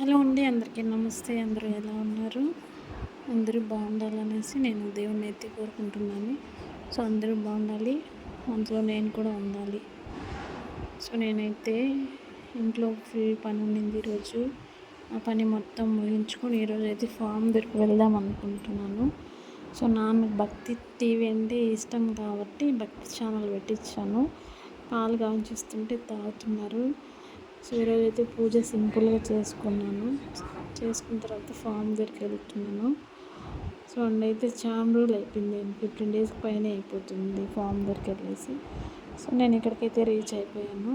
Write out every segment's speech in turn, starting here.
Hello అండి అందరికీ నమస్తే. అందరూ ఎలా ఉన్నారు? అందరూ బాగుండాలనేసి నేను దేవుణ్ణి అయితే కోరుకుంటున్నాను. సో అందరూ బాగుండాలి. అందులో నేను కూడా ఉండాలి. సో నేనైతే ఇంట్లో ఫుల్ పని ఉండింది ఈరోజు. ఆ పని మొత్తం ముగించుకొని ఈరోజు అయితే ఫామ్ దగ్గరికి వెళ్దాం అనుకుంటున్నాను. సో నాన్న భక్తి టీవీ అంటే ఇష్టం కాబట్టి భక్తి ఛానల్ పెట్టించాను. పాలు కాంచిస్తుంటే తాగుతున్నారు. సో ఈరోజు అయితే పూజ సింపుల్గా చేసుకున్నాను. చేసుకున్న తర్వాత ఫామ్ దగ్గరికి వెళ్తున్నాను. సో అండ్ అయితే చాలా రోజులు అయిపోయింది. ఫిఫ్టీన్ డేస్ పైన అయిపోతుంది ఫామ్ దగ్గరికి వెళ్ళేసి. సో నేను ఇక్కడికైతే రీచ్ అయిపోయాను.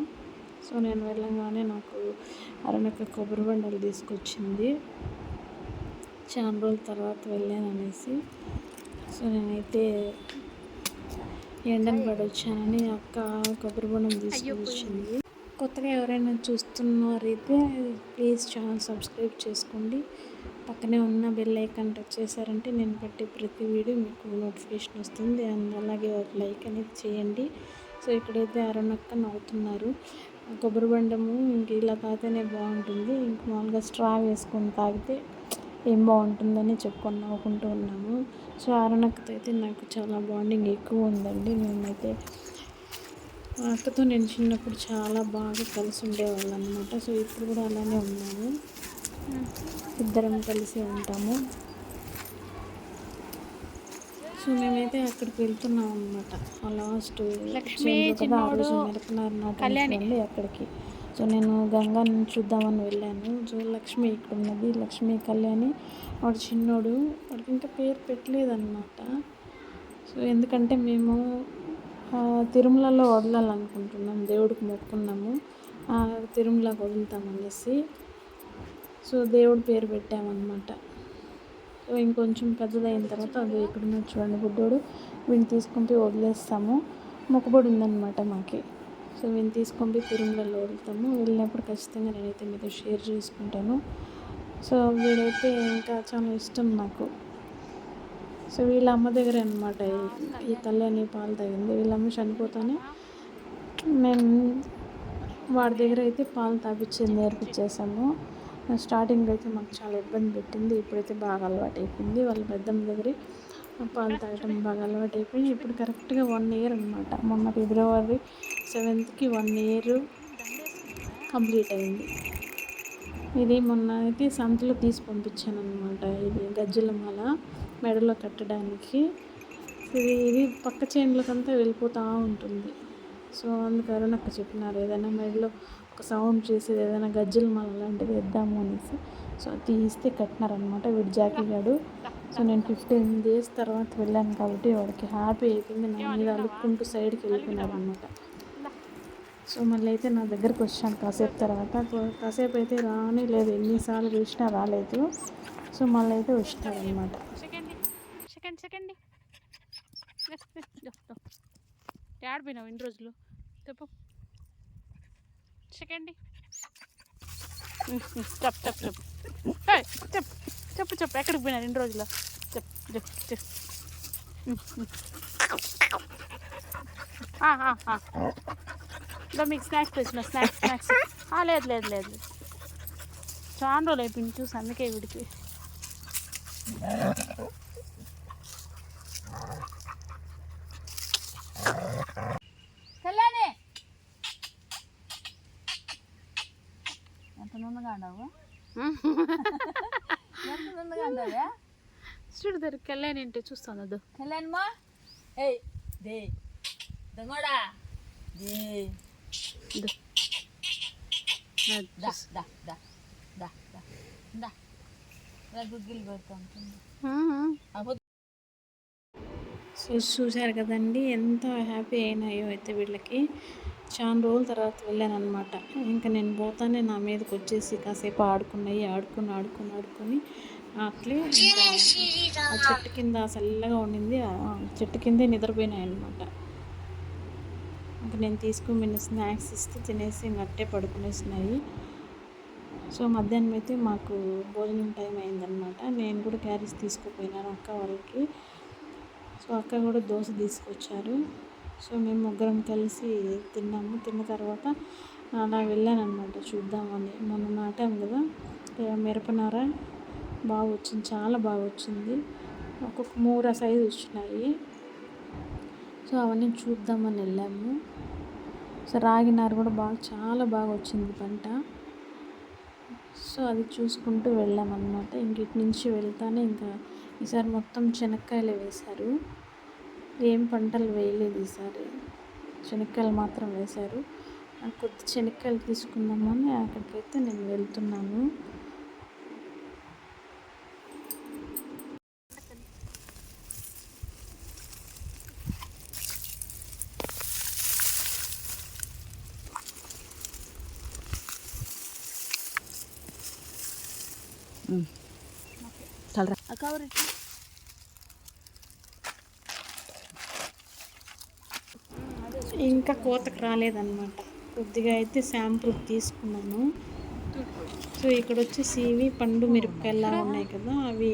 సో నేను వెళ్ళంగానే నాకు అరణక కొబ్బరి బండలు తీసుకొచ్చింది. చాలా రోజుల తర్వాత వెళ్ళాను అనేసి. సో నేనైతే ఎండను పడి వచ్చానని అక్క కొబ్బరి బొండం తీసుకొచ్చింది. కొత్తగా ఎవరైనా చూస్తున్నారైతే ప్లీజ్ ఛానల్ సబ్స్క్రైబ్ చేసుకోండి. పక్కనే ఉన్న బెల్ ఐకాన్ టచ్ చేశారంటే నేను పెట్టే ప్రతి వీడియో మీకు నోటిఫికేషన్ వస్తుంది. అండ్ అలాగే ఒక లైక్ అనేది చేయండి. సో ఇక్కడైతే అరుణక్క నవ్వుతున్నారు. కొబ్బరి బండము ఇంక ఇలా తాగితేనే బాగుంటుంది. ఇంక మామూలుగా స్ట్రా వేసుకొని తాగితే ఏం బాగుంటుందని చెప్పుకొని నవ్వుకుంటూ ఉన్నాము. సో అరుణక్కతో అయితే నాకు చాలా బాండింగ్ ఎక్కువ ఉందండి. మేమైతే మా అక్కతో నేను చిన్నప్పుడు చాలా బాగా కలిసి ఉండేవాళ్ళం అనమాట సో ఇప్పుడు కూడా అలానే ఉన్నాము. ఇద్దరం కలిసి ఉంటాము. సో మేమైతే అక్కడికి వెళ్తున్నాం అనమాట లాస్ట్ కదా ఆ రోజు మిరపనారు నాటి అక్కడికి. సో నేను గంగాని చూద్దామని వెళ్ళాను. సో లక్ష్మి ఇక్కడ ఉన్నది. లక్ష్మి కళ్యాణి వాడు చిన్నోడు. వాడికి ఇంకా పేరు పెట్టలేదన్నమాట. సో ఎందుకంటే మేము తిరుమలలో వదలాలనుకుంటున్నాం దేవుడికి మొక్కున్నాము. తిరుమలకు వదులుతామనేసి సో దేవుడి పేరు పెట్టామన్నమాట. సో ఇంకొంచెం పెద్దదైన తర్వాత అది ఎక్కడున్న చూడండి బుడ్డోడు వీడిని తీసుకొని వదిలేస్తాము. మొక్కుబడి ఉందన్నమాట మాకి. సో వీని తీసుకొని తిరుమలలో వదులుతాము. వెళ్ళినప్పుడు ఖచ్చితంగా నేనైతే మీతో షేర్ చేసుకుంటాను. సో వీడైతే ఇంకా చాలా ఇష్టం నాకు. సో వీళ్ళ అమ్మ దగ్గర అనమాట ఈ కళ్యాణి పాలు తాగింది. వీళ్ళమ్మ చనిపోతానే మేము వాడి దగ్గర అయితే పాలు తాగించింది నేర్పించేసాము స్టార్టింగ్ అయితే మాకు చాలా ఇబ్బంది పెట్టింది. ఇప్పుడైతే బాగా అలవాటు అయిపోయింది వాళ్ళ పెద్దమ్మ దగ్గర పాలు తాగటం బాగా అలవాటు అయిపోయింది ఇప్పుడు కరెక్ట్గా వన్ ఇయర్ అనమాట మొన్న ఫిబ్రవరి సెవెంత్కి వన్ ఇయర్ కంప్లీట్ అయింది. ఇది మొన్న అయితే సంతలో తీసి పంపించాను అనమాట ఇది గజ్జల మాల. మెడలో కట్టడానికి ఇది ఇది పక్క చేనులకంతా వెళ్ళిపోతూ ఉంటుంది. సో అందుకని నాకు చెప్పినారు ఏదైనా మెడలో ఒక సౌండ్ చేసేది ఏదైనా గజ్జలు మన లాంటిది వేద్దాము అనేసి. సో తీస్తే కట్టినారనమాట వీడు జాకీ గాడు. సో నేను ఫిఫ్టీన్ డేస్ తర్వాత వెళ్ళాను కాబట్టి వాడికి హ్యాపీ అయిపోయింది. నా మీద అలుక్కుంటూ సైడ్కి వెళ్ళిపోయినాడు అనమాట సో మళ్ళీ అయితే నా దగ్గరకు వచ్చాను కాసేపు తర్వాత. కాసేపు అయితే రాని లేదు ఎన్నిసార్లు పిలిచినా రాలేదు. సో మళ్ళీ అయితే వచ్చినాడు అనమాట ఆడిపోయినావు ఇన్ని రోజులు. చెప్పు చెక్కండి. చెప్పు చెప్పు చెప్పు. చెప్పు చెప్పు చెప్పు. ఎక్కడికి పోయినారు ఇన్ని రోజులు? చెప్పు చెప్పు చెప్పు. మీకు స్నాక్స్ తెచ్చిన స్నాక్స్ స్నాక్స్. లేదు లేదు లేదు. చాలా రోజులు అయిపోయింది చూసి అందుకే వీడికి కళ్యాణి అండావే చూడు కళ్యాణి అంటే చూస్తాను అది. కళ్యాణ్మా ఏయ్ దే దొంగోడా. దే. దా. దా దా దా దా దా దా. గుగ్గిలు పెడతాం సో చూశారు కదండి ఎంత హ్యాపీ అయినాయో అయితే వీళ్ళకి. చాలా రోజుల తర్వాత వెళ్ళాను అనమాట ఇంకా నేను పోతానే నా మీదకి వచ్చేసి కాసేపు ఆడుకున్నాయి ఆడుకుని ఆడుకుని ఆడుకొని అట్లే ఇంకా ఆ చెట్టు కింద చల్లగా ఉండింది. ఆ చెట్టు కిందే నిద్రపోయినాయి అనమాట ఇంకా నేను తీసుకుని స్నాక్స్ ఇస్తే తినేసి అట్టే పడుకునేసినాయి. సో మధ్యాహ్నం అయితే మాకు భోజనం టైం అయిందనమాట నేను కూడా క్యారీస్ తీసుకుపోయినాను అక్క వాళ్ళకి. సో అక్క కూడా దోశ తీసుకొచ్చారు. సో మేము ముగ్గురం కలిసి తిన్నాము. తిన్న తర్వాత అలా వెళ్ళానమాట చూద్దామని. మొన్న నాటాం కదా మిరపనార బాగా వచ్చింది చాలా బాగా వచ్చింది. ఒక్కొక్క మూర సైజు వచ్చినాయి. సో అవన్నీ చూద్దామని వెళ్ళాము. సో రాగినారు కూడా బాగా చాలా బాగా వచ్చింది పంట. సో అది చూసుకుంటూ వెళ్ళామన్నమాట. ఇంక ఇటు నుంచి వెళ్తానే ఇంకా ఈసారి మొత్తం శనక్కాయలే వేశారు. ఏం పంటలు వేయలేదు ఈసారి. శనక్కాయలు మాత్రం వేశారు. కొద్ది శనక్కాయలు తీసుకుందామని అక్కడికైతే నేను వెళ్తున్నాను. కవర్ ఇంకా కోతకు రాలేదన్నమాట. కొద్దిగా అయితే శాంపుల్ తీసుకున్నాను. సో ఇక్కడ వచ్చేసి ఇవి పండు మిరపకాయలా ఉన్నాయి కదా అవి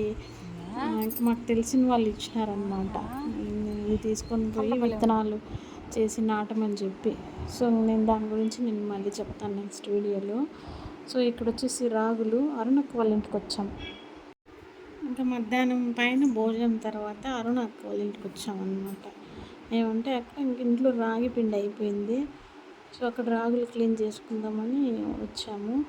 ఇంకా మాకు తెలిసిన వాళ్ళు ఇచ్చినారనమాట ఇవి తీసుకొని పోయి విత్తనాలు చేసి నాటమని చెప్పి. సో నేను దాని గురించి నేను మళ్ళీ చెప్తాను నెక్స్ట్ వీడియోలో. సో ఇక్కడ వచ్చేసి రాగులు అరుణక్క వాళ్ళ ఇంటికి వచ్చాం. ఇంకా మధ్యాహ్నం పైన భోజనం తర్వాత అరుణ వాళ్ళ ఇంటికి వచ్చాం అనమాట ఏమంటే అక్కడ ఇంట్లో రాగి పిండి అయిపోయింది. సో అక్కడ రాగులు క్లీన్ చేసుకుందామని వచ్చాము.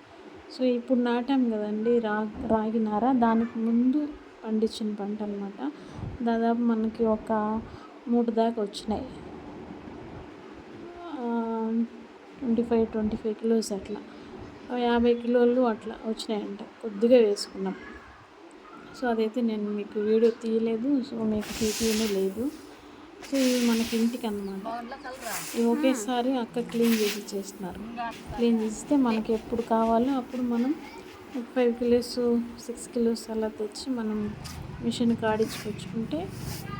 సో ఇప్పుడు నాటాం కదండి రా రాగి నార. దానికి ముందు పండించిన పంట అనమాట దాదాపు మనకి ఒక మూడు దాకా వచ్చినాయి. Twenty five twenty five kilos అట్లా. యాభై కిలోలు అట్లా వచ్చినాయంట. కొద్దిగా వేసుకున్నాం. సో అదైతే నేను మీకు వీడియో తీయలేదు. సో మీకు తీయనే లేదు. మనకి ఇంటికి అన్నమాట. ఇవి ఒకేసారి అక్క క్లీన్ చేసి చేస్తున్నారు క్లీన్ చేస్తే మనకి ఎప్పుడు కావాలో అప్పుడు మనం ఫైవ్ కిలోస్ సిక్స్ కిలోస్ అలా తెచ్చి మనం మిషన్ కాడించుకొచ్చుకుంటే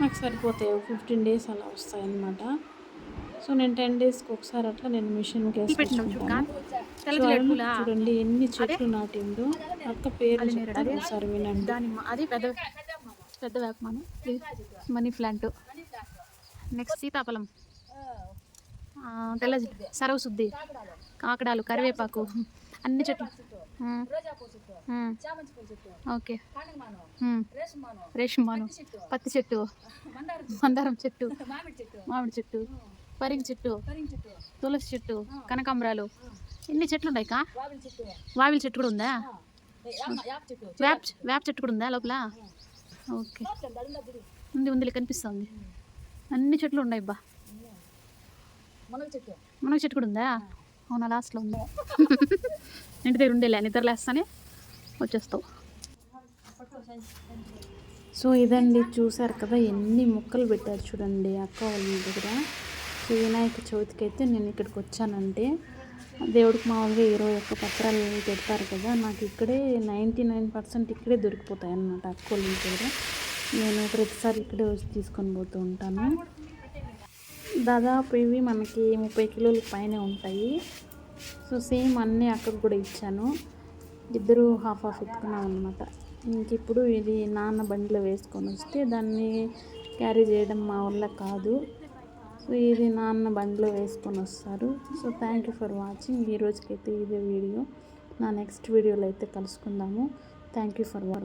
నాకు సరిపోతాయి. ఫిఫ్టీన్ డేస్ అలా వస్తాయి అన్నమాట సో నేను టెన్ డేస్కి ఒకసారి అట్లా నేను మిషన్కి వేసుకుంటాను? చూడండి ఎన్ని చెట్లు నాటిందో అక్క పేరు చెప్తాను ఒకసారి వినండి. అది పెద్ద పెద్ద వేపమాను మనీ ప్లాంట్. నెక్స్ట్ సీతాఫలం. తెల్ల జి- సరవ శుద్ధి కాకడాలు కరివేపాకు అన్ని చెట్లు. ఓకే. రేషమాను పత్తి చెట్టు. మందారం చెట్టు మామిడి చెట్టు. పరింగి చెట్టు తులసి చెట్టు కనకాంబరాలు. ఎన్ని చెట్లు ఉన్నాయి కా? వావిల చెట్టు. కూడా ఉందా? వేప వేప చెట్టు. కూడా ఉందా లోపల? ఓకే. ఉంది? ఉంది? కనిపిస్తుంది. అన్ని చెట్లు ఉన్నాయి బా. మునగ చెట్టు. కూడా ఉందా? అవునా లాస్ట్లో ఉంది? ఇంటి దగ్గర ఉండేలే నిద్ర లేస్తానే వచ్చేస్తావు. సో ఇదండి చూసారు కదా ఎన్ని మొక్కలు పెట్టారు చూడండి అక్క వాళ్ళ ఇంటి దగ్గర. సో వినాయక చవితికి అయితే నేను ఇక్కడికి వచ్చానంటే దేవుడికి మామూలుగా ఇరవై ఒక్క పత్రాలు పెడతారు కదా నాకు ఇక్కడే నైంటీ నైన్ పర్సెంట్ ఇక్కడే దొరికిపోతాయి అన్నమాట అక్క వాళ్ళ ఇంటి దగ్గర. నేను ప్రతిసారి ఇక్కడే వచ్చి తీసుకొని పోతూ ఉంటాను. దాదాపు ఇవి మనకి ముప్పై కిలోల పైన ఉంటాయి. సో సేమ్ అన్నీ అక్కకు కూడా ఇచ్చాను. ఇద్దరు హాఫ్ హాఫ్ ఎత్తుకున్నాం అనమాట ఇంకిప్పుడు ఇది నాన్న బండిలో వేసుకొని వస్తే దాన్ని క్యారీ చేయడం మా వల్ల కాదు. సో ఇది నాన్న బండిలో వేసుకొని వస్తారు. So thank you for watching ఈ రోజుకైతే ఇదే వీడియో. నా నెక్స్ట్ వీడియోలో అయితే కలుసుకుందాము. Thank you for watching